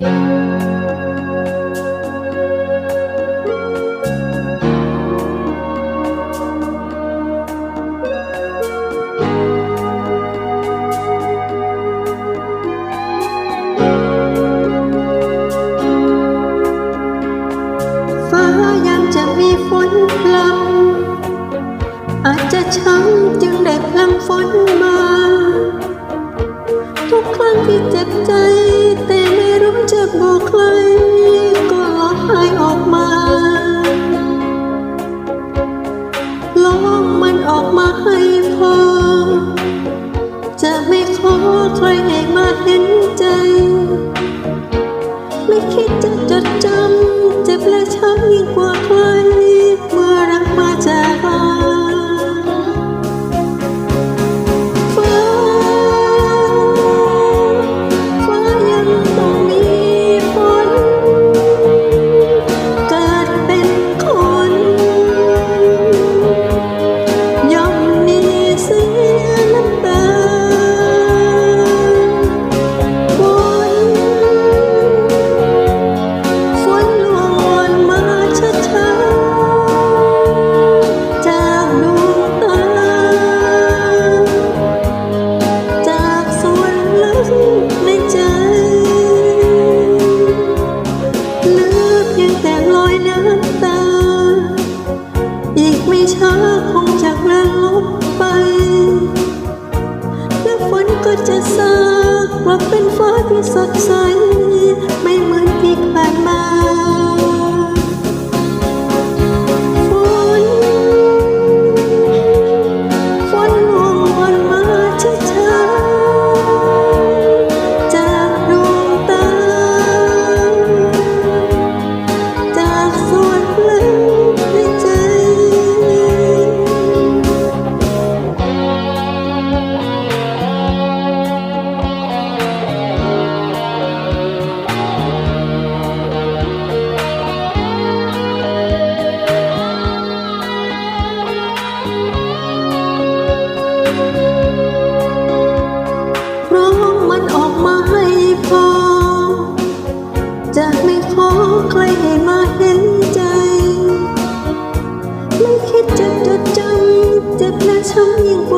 ฟ้ายามจะมีฝนพลำอาจจะช้ำจึงได้พลังฝนมา ทุกครั้งที่เจ็บใจ มาให้ น้ำตา อีกไม่ช้าคงจะเลือนลบไป และฝนก็จะสากลับเป็นฟ้าที่สดใส จำจดจำเจ็บและช้ำยิ่งกว่า